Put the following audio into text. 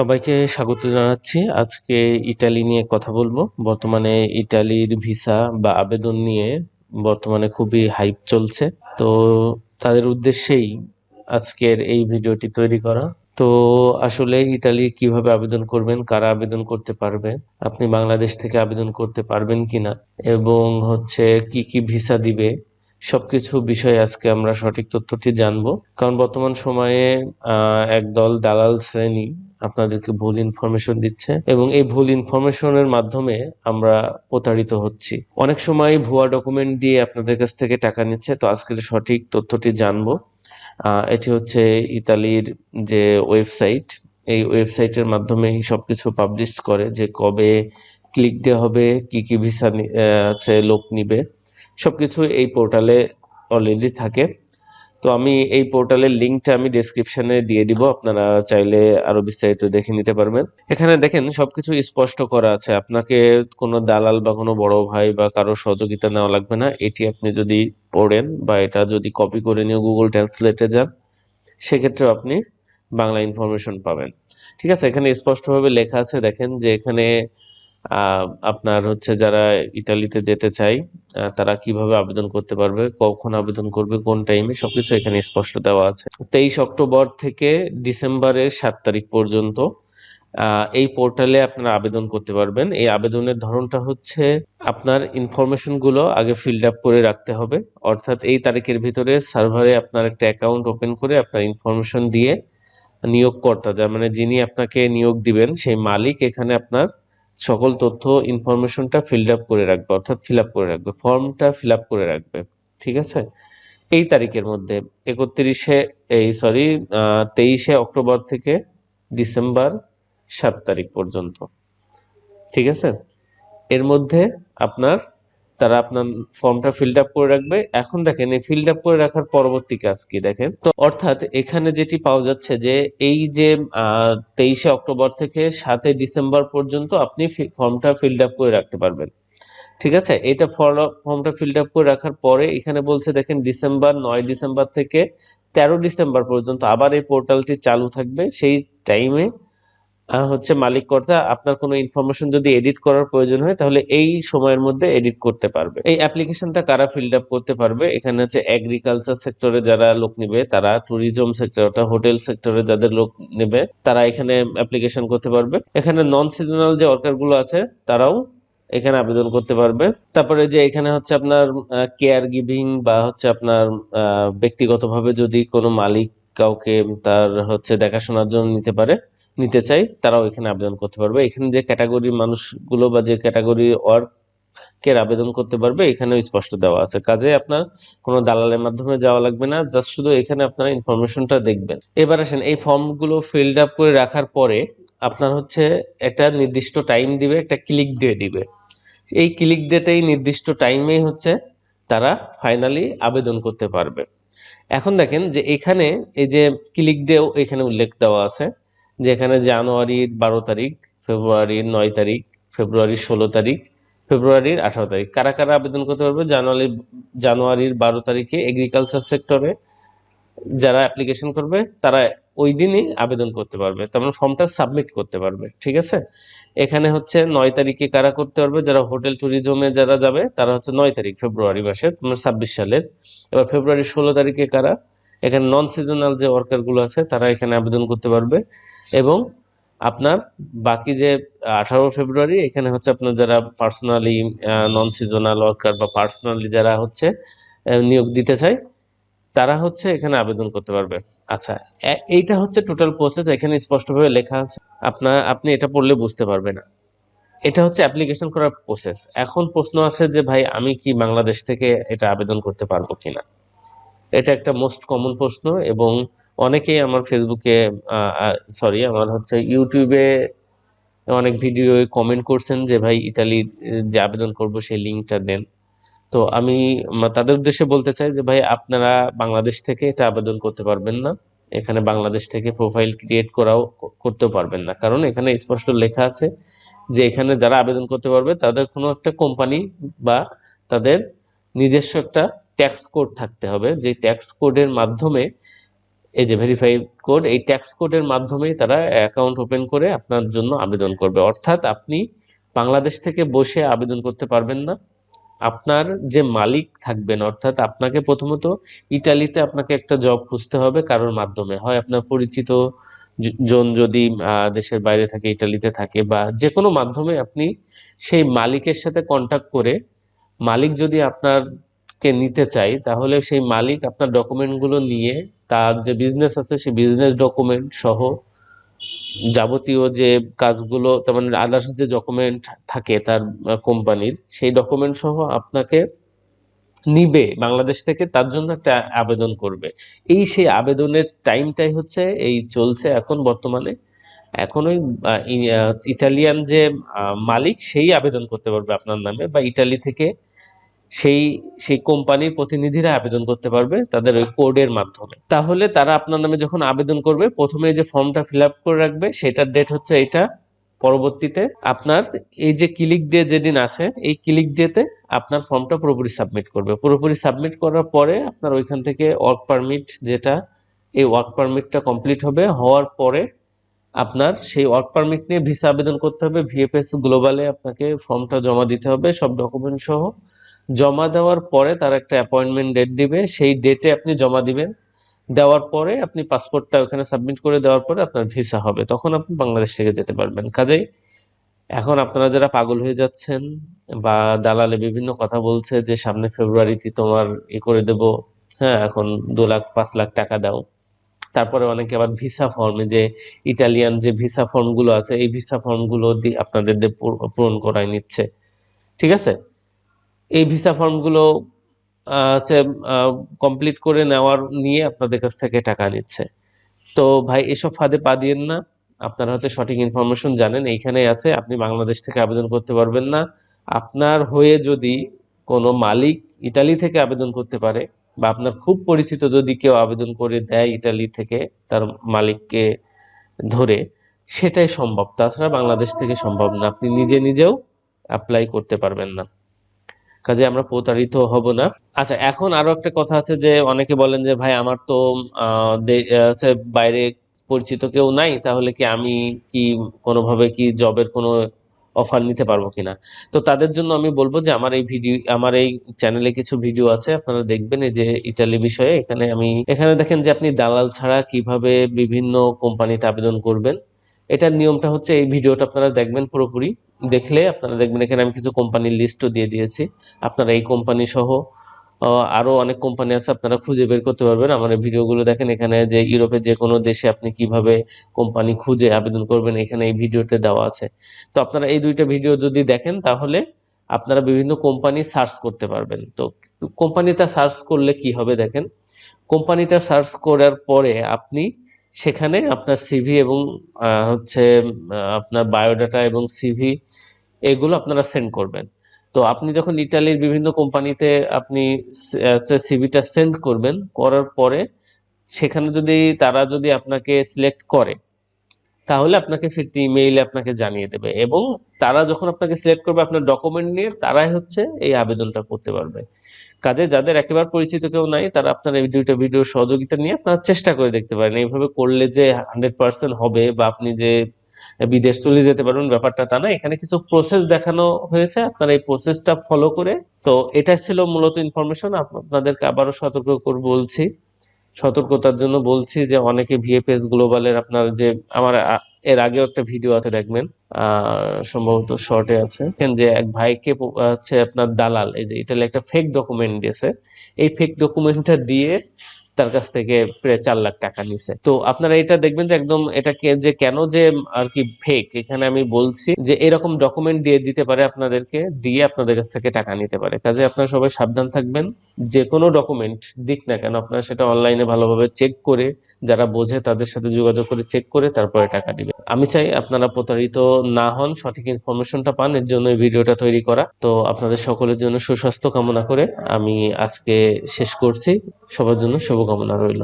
সবাইকে স্বাগত জানাচ্ছি। আজকে ইটালি নিয়ে কথা বলব। বর্তমানে ইটালির ভিসা বা আবেদন নিয়ে বর্তমানে খুবই হাইপ চলছে। তো তাদের উদ্দেশ্যেই আজকের এই ভিডিওটি তৈরি করা। তো আসলে ইটালি কীভাবে আবেদন করবেন, কারা আবেদন করতে পারবে আপনি বাংলাদেশ থেকে আবেদন করতে পারবেন কিনা, এবং হচ্ছে কি কি ভিসা দিবে, সবকিছু বিষয়ে আজকে আমরা সঠিক তথ্যটি জানব। কারণ বর্তমান সময়ে একদল দালাল শ্রেণি আপনাদেরকে ভুল ইনফরমেশন দিচ্ছে এবং এই ভুল ইনফরমেশনের মাধ্যমে আমরা প্রতারিত হচ্ছি। অনেক সময় ভুয়া ডকুমেন্ট দিয়ে আপনাদের কাছ থেকে টাকা নিচ্ছে, তো আজকের সঠিক তথ্যটি জানব। এটি হচ্ছে ইতালির যে ওয়েবসাইট এই ওয়েবসাইটের মাধ্যমেই সবকিছু পাবলিশ করে যে কবে ক্লিক দেওয়া হবে, কি কি ভিসা আছে, লোক নিবে। সবকিছু এই পোর্টালে অলরেডি থাকে। তো আমি এই পোর্টালের লিঙ্কটা আমি ডেসক্রিপশনে দিয়ে দিব, আপনারা চাইলে আরও বিস্তারিত দেখে নিতে পারবেন। এখানে দেখেন সবকিছু স্পষ্ট করা আছে, আপনাকে কোনো দালাল বা কোনো বড় ভাই বা কারও সহযোগিতা নেওয়া লাগবে না, এটি আপনি যদি পড়েন বা এটা যদি কপি করে নিয়ে গুগল ট্রান্সলেটে যান সেক্ষেত্রে আপনি বাংলা ইনফরমেশন পাবেন। ঠিক আছে, এখানে স্পষ্টভাবে লেখা আছে, দেখেন যে এখানে আপনার হচ্ছে যারা ইতালিতে যেতে চাই তারা কীভাবে আবেদন করতে পারবে, কখন আবেদন করবে, কোন টাইমে সবকিছু এখানে স্পষ্ট দেওয়া আছে। তেইশ অক্টোবর থেকে ডিসেম্বরের সাত তারিখ পর্যন্ত এই পোর্টালে আপনারা আবেদন করতে পারবেন। এই আবেদনের ধরনটা হচ্ছে আপনার ইনফরমেশনগুলো আগে ফিল্ড আপ করে রাখতে হবে। অর্থাৎ এই তারিখের ভিতরে সার্ভারে আপনার একটা অ্যাকাউন্ট ওপেন করে আপনার ইনফরমেশন দিয়ে নিয়োগকর্তা, যার মানে যিনি আপনাকে নিয়োগ দিবেন, সেই মালিক এখানে আপনার সকল তথ্য ইনফরমেশনটা ফিল্ড আপ করে রাখবে, অর্থাৎ ফিল আপ করে রাখবে ফর্মটা ফিল আপ করে রাখবে, ঠিক আছে? এই তারিখের মধ্যে, একত্রিশে এই সরি তেইশে অক্টোবর থেকে ডিসেম্বর সাত তারিখ পর্যন্ত, ঠিক আছে? এর মধ্যে আপনার তারা আপনার ফর্মটা ফিল্ড আপ করে রাখবে। এখন দেখেন, এই ফিল্ড আপ করে রাখার পরবর্তী কাজ কি দেখেন? তো অর্থাৎ এখানে যেটি পাওয়া যাচ্ছে যে, এই যে তেইশে অক্টোবর থেকে সাতই ডিসেম্বর পর্যন্ত আপনি ফর্মটা ফিল্ড আপ করে রাখতে পারবেন। ঠিক আছে? এটা ফর্মটা ফিল্ড আপ করে রাখার পরে এখানে বলছে, দেখেন, ডিসেম্বর নয় ডিসেম্বর থেকে তেরো ডিসেম্বর পর্যন্ত আবার এই পোর্টালটি চালু থাকবে। সেই টাইমে হচ্ছে মালিক কর্তা আপনার কোনো ইনফরমেশন যদি এডিট করার প্রয়োজন হয়, তাহলে এই সময়ের মধ্যে এডিট করতে পারবে। এই অ্যাপ্লিকেশনটা কারা ফিল্ড আপ করতে পারবে? এখানে হচ্ছে এগ্রিকালচার সেক্টরে যারা লোক নেবে, তারা ট্যুরিজম সেক্টর অর্থাৎ হোটেল সেক্টরে যাদের লোক নেবে, তারা এখানে অ্যাপ্লিকেশন করতে পারবে। এখানে নন সিজনাল যে ওয়ার্কারগুলো আছে, তারাও এখানে আবেদন করতে পারবে। তারপরে যে এখানে হচ্ছে আপনার কেয়ার গিভিং বা হচ্ছে আপনার ব্যক্তিগতভাবে যদি কোনো মালিক কাউকে তার হচ্ছে দেখাশোনার জন্য নিতে পারে নিতে চাই, তারাও এখানে আবেদন করতে পারবে। এখানে যে ক্যাটাগরির মানুষগুলো বা যে ক্যাটাগরি ওয়ার্কের আবেদন করতে পারবে, এখানেও স্পষ্ট দেওয়া আছে। কাজে আপনার কোনো দালালের মাধ্যমে যাওয়া লাগবে না জাস্ট শুধু এখানে আপনারা ইনফরমেশনটা দেখবেন। এবার আসেন, এই ফর্মগুলো ফিল্ড আপ করে রাখার পরে আপনার হচ্ছে একটা নির্দিষ্ট টাইম দিবে, একটা ক্লিক ডে দিবে। এই ক্লিক ডেটেই নির্দিষ্ট টাইমেই হচ্ছে তারা ফাইনালি আবেদন করতে পারবে। এখন দেখেন যে এখানে এই যে ক্লিক ডেও এখানে উল্লেখ দেওয়া আছে। যে এখানে জানুয়ারির বারো তারিখ ফেব্রুয়ারির নয় তারিখ ফেব্রুয়ারির ষোলো তারিখ, ফেব্রুয়ারির আঠারো তারিখ। কারা কারা আবেদন করতে পারবে? জানুয়ারি, জানুয়ারির বারো তারিখে এগ্রিকালচার সেক্টরে যারা অ্যাপ্লিকেশন করবে, তারা ওই দিনই আবেদন করতে পারবে। তার মানে ফর্মটা সাবমিট করতে পারবে, ঠিক আছে? এখানে হচ্ছে নয় তারিখে কারা করতে পারবে? যারা হোটেল ট্যুরিজমে যারা যাবে, তারা হচ্ছে নয় তারিখ ফেব্রুয়ারি মাসে, তোমার ছাব্বিশ সালের। এবার ফেব্রুয়ারি ষোলো তারিখে কারা? এখানে নন সিজনাল যে ওয়ার্কারগুলো আছে, তারা এখানে আবেদন করতে পারবে। এবং আপনার বাকি যে আঠারো ফেব্রুয়ারি, এখানে হচ্ছে আপনার যারা পার্সোনালি নন সিজনাল ওয়ার্কার বা পার্সোনালি যারা হচ্ছে নিয়োগ দিতে চায়, তারা হচ্ছে এখানে আবেদন করতে পারবে। আচ্ছা এইটা হচ্ছে টোটাল প্রসেস এখানে স্পষ্টভাবে লেখা আছে। আপনার, আপনি এটা পড়লে বুঝতে পারবেন না। এটা হচ্ছে অ্যাপ্লিকেশন করার প্রসেস এখন প্রশ্ন আছে যে, ভাই, আমি কি বাংলাদেশ থেকে এটা আবেদন করতে পারব কিনা? এটা একটা মোস্ট কমন প্রশ্ন এবং অনেকেই আমার ফেসবুকে সরি আমার হচ্ছে ইউটিউবে অনেক ভিডিও কমেন্ট করছেন যে, ভাই, ইতালির যে আবেদন করব সেই লিঙ্কটা দেন। তো আমি তাদের উদ্দেশ্যে বলতে চাই যে, ভাই, আপনারা বাংলাদেশ থেকে এটা আবেদন করতে পারবেন না। এখানে বাংলাদেশ থেকে প্রোফাইল ক্রিয়েট করাও করতেও পারবেন না। কারণ এখানে স্পষ্ট লেখা আছে যে, এখানে যারা আবেদন করতে পারবে, তাদের কোনো একটা কোম্পানি বা তাদের নিজস্ব একটা ট্যাক্স কোড থাকতে হবে। যে ট্যাক্স কোডের মাধ্যমে, এই যে ভেরিফাই কোড এই ট্যাক্স কোডের মাধ্যমেই তারা অ্যাকাউন্ট ওপেন করে আপনার জন্য আবেদন করবে। অর্থাৎ আপনি বাংলাদেশ থেকে বসে আবেদন করতে পারবেন না। আপনার যে মালিক থাকবেন, অর্থাৎ আপনাকে প্রথমত ইটালিতে আপনাকে একটা জব খুঁজতে হবে কারোর মাধ্যমে। হয় আপনার পরিচিত জন যদি দেশের বাইরে থাকে, ইটালিতে থাকে বা যে কোনো মাধ্যমে আপনি সেই মালিকের সাথে কন্টাক্ট করে মালিক যদি আপনারকে নিতে চাই, তাহলে সেই মালিক আপনার ডকুমেন্টগুলো নিয়ে, তার যে বিজনেস আছে সেই বিজনেস ডকুমেন্ট সহ যাবতীয় যে কাজগুলো, তার মানে আদার্স যে ডকুমেন্ট থাকে তার কোম্পানির, সেই ডকুমেন্ট সহ আপনাকে নিবে, বাংলাদেশ থেকে তার জন্য একটা আবেদন করবে। এই সেই আবেদনের টাইমটাই হচ্ছে, এই চলছে এখন বর্তমানে। এখন ওই ইটালিয়ান যে মালিক, সেই আবেদন করতে পারবে আপনার নামে, বা ইটালি থেকে সেই সেই কোম্পানির প্রতিনিধিরা আবেদন করতে পারবে তাদের ওই কোডের মাধ্যমে। তাহলে তারা আপনার নামে যখন আবেদন করবে, প্রথমে যে ফর্মটা ফিল আপ করে রাখবে, সেটার ডেট হচ্ছে এটা পরবর্তীতে আপনার এই যে ক্লিক দিয়ে যেদিন আসে, এই ক্লিক দিয়েতে আপনার ফর্মটা পুরোপুরি সাবমিট করবে। পুরোপুরি সাবমিট করার পরে আপনার ওইখান থেকে ওয়ার্ক পারমিট যেটা, এই ওয়ার্ক পারমিটটা কমপ্লিট হবে। হওয়ার পরে আপনার সেই ওয়ার্ক পারমিট নিয়ে ভিসা আবেদন করতে হবে। ভিএফএস গ্লোবালে আপনাকে ফর্মটা জমা দিতে হবে, সব ডকুমেন্ট সহ। জমা দেওয়ার পরে তার একটা অ্যাপয়েন্টমেন্ট ডেট দিবে। সেই ডেটে আপনি জমা দিবেন। দেওয়ার পরে আপনি পাসপোর্টটা ওখানে সাবমিট করে দেওয়ার পরে আপনার ভিসা হবে। তখন আপনি বাংলাদেশ থেকে যেতে পারবেন। কাজেই এখন আপনারা যারা পাগল হয়ে যাচ্ছেন বা দালালে বিভিন্ন কথা বলছে যে, সামনে ফেব্রুয়ারিতে তোমার ই করে দেব। হ্যাঁ এখন দু লাখ, পাঁচ লাখ টাকা দাও। তারপরে অনেকে আবার ভিসা ফর্মে যে ইটালিয়ান যে ভিসা ফর্মগুলো আছে, এই ভিসা ফর্মগুলো দিয়ে আপনাদের দিয়ে পূরণ করায় নিচ্ছে। ঠিক আছে? এই ভিসা ফর্মগুলো হচ্ছে কমপ্লিট করে নেওয়ার নিয়ে আপনাদের কাছ থেকে টাকা নিচ্ছে। তো ভাই, এসব ফাঁদে পা দিয়েন না। আপনারা হচ্ছে সঠিক ইনফরমেশন জানেন এইখানে আছে। আপনি বাংলাদেশ থেকে আবেদন করতে পারবেন না। আপনার হয়ে যদি কোনো মালিক ইতালি থেকে আবেদন করতে পারে, বা আপনার খুব পরিচিত যদি কেউ আবেদন করে দেয় ইতালি থেকে তার মালিককে ধরে, সেটাই সম্ভব। তাছাড়া বাংলাদেশ থেকে সম্ভব না। আপনি নিজে নিজেও অ্যাপ্লাই করতে পারবেন না। কাজে আমরা প্রতারিত হব না। আচ্ছা এখন আরও একটা কথা আছে যে অনেকে বলেন যে, ভাই, আমার তো বাইরে পরিচিত কেউ নাই, তাহলে কি আমি কি কোনোভাবে কি জবের কোনো অফার নিতে পারব কিনা? তো তাদের জন্য আমি বলব যে, আমার এই ভিডিও, আমার এই চ্যানেলে কিছু ভিডিও আছে, আপনারা দেখবেন যে ইটালি বিষয়ে। এখানে আমি, এখানে দেখেন যে আপনি দালাল ছাড়া কীভাবে বিভিন্ন কোম্পানিতে আবেদন করবেন। এটার নিয়মটা হচ্ছে এই ভিডিওটা আপনারা দেখবেন পুরোপুরি। দেখলে আপনারা দেখবেন এখানে আমি কিছু কোম্পানির লিস্টও দিয়ে দিয়েছি। আপনারা এই কোম্পানি সহ আহ, আরও অনেক কোম্পানি আছে আপনারা খুঁজে বের করতে পারবেন। আমার ভিডিওগুলো দেখেন এখানে যে ইউরোপের যে কোনো দেশে আপনি কীভাবে কোম্পানি খুঁজে আবেদন করবেন এখানে এই ভিডিওতে দেওয়া আছে। তো আপনারা এই দুইটা ভিডিও যদি দেখেন তাহলে আপনারা বিভিন্ন কোম্পানি সার্চ করতে পারবেন। তো কোম্পানিতে সার্চ করলে কি হবে দেখেন কোম্পানিতে সার্চ করার পরে আপনি সেখানে আপনার সিভি এবং হচ্ছে আপনার বায়োডাটা এবং সিভি এগুলো আপনারা সেন্ড করবেন। তো আপনি যখন ইটালির বিভিন্ন কোম্পানিতে আপনি সিভিটা সেন্ড করবেন, করার পরে সেখানে যদি তারা যদি আপনাকে সিলেক্ট করে, তাহলে আপনাকে ফিরতি ইমেইলে আপনাকে জানিয়ে দেবে এবং তারা যখন আপনাকে সিলেক্ট করবে আপনার ডকুমেন্ট নিয়ে, তারাই হচ্ছে এই আবেদনটা করতে পারবে। কাজে যাদের একেবারে পরিচিত কেউ নাই, তারা আপনার এই দুইটা ভিডিও সহযোগিতা নিয়ে আপনারা চেষ্টা করে দেখতে পারেন। এইভাবে করলে যে হান্ড্রেড পার্সেন্ট হবে বা আপনি যে বিদেশ চলে যেতে পারবেন, ব্যাপারটা তা না। এখানে কিছু প্রসেস দেখানো হয়েছে, আপনারা এই প্রসেসটা ফলো করে। তো এটা ছিল মূলত ইনফরমেশন আপনাদেরকে আবারও সতর্ক করে বলছি। সতর্কতার জন্য বলছি যে অনেকে ভিএফএস গ্লোবালের আপনার যে আমার এর আগেও একটা ভিডিও আছে দেখবেন সম্ভবত শর্টে আছে। যে এক ভাইকে হচ্ছে আপনার দালাল, এই যে ইটালি একটা ফেক ডকুমেন্ট দিয়েছে। এই ফেক ডকুমেন্টটা দিয়ে তার কাছ থেকে প্রায় চার লাখ টাকা নিছে। তো আপনারা এটা দেখবেন যে একদম এটাকে যে কেন যে আর কি ফেক এখানে আমি বলছি যে এরকম ডকুমেন্ট দিয়ে দিতে পারে আপনাদেরকে, দিয়ে আপনাদের কাছ থেকে টাকা নিতে পারে। কাজে আপনারা সবাই সাবধান থাকবেন, যে কোনো ডকুমেন্ট দিক না কেন, আপনারা সেটা অনলাইনে ভালোভাবে চেক করে যারা বোঝে তাদের সাথে যোগাযোগ করে চেক করে তারপরে টাকা দিবে আমি চাই আপনারা প্রতারিত না হন, সঠিক ইনফরমেশনটা পান, এর জন্য এই ভিডিওটা তৈরি করা। তো আপনাদের সকলের জন্য সুস্বাস্থ্য কামনা করে আমি আজকে শেষ করছি। সবার জন্য শুভকামনা রইল।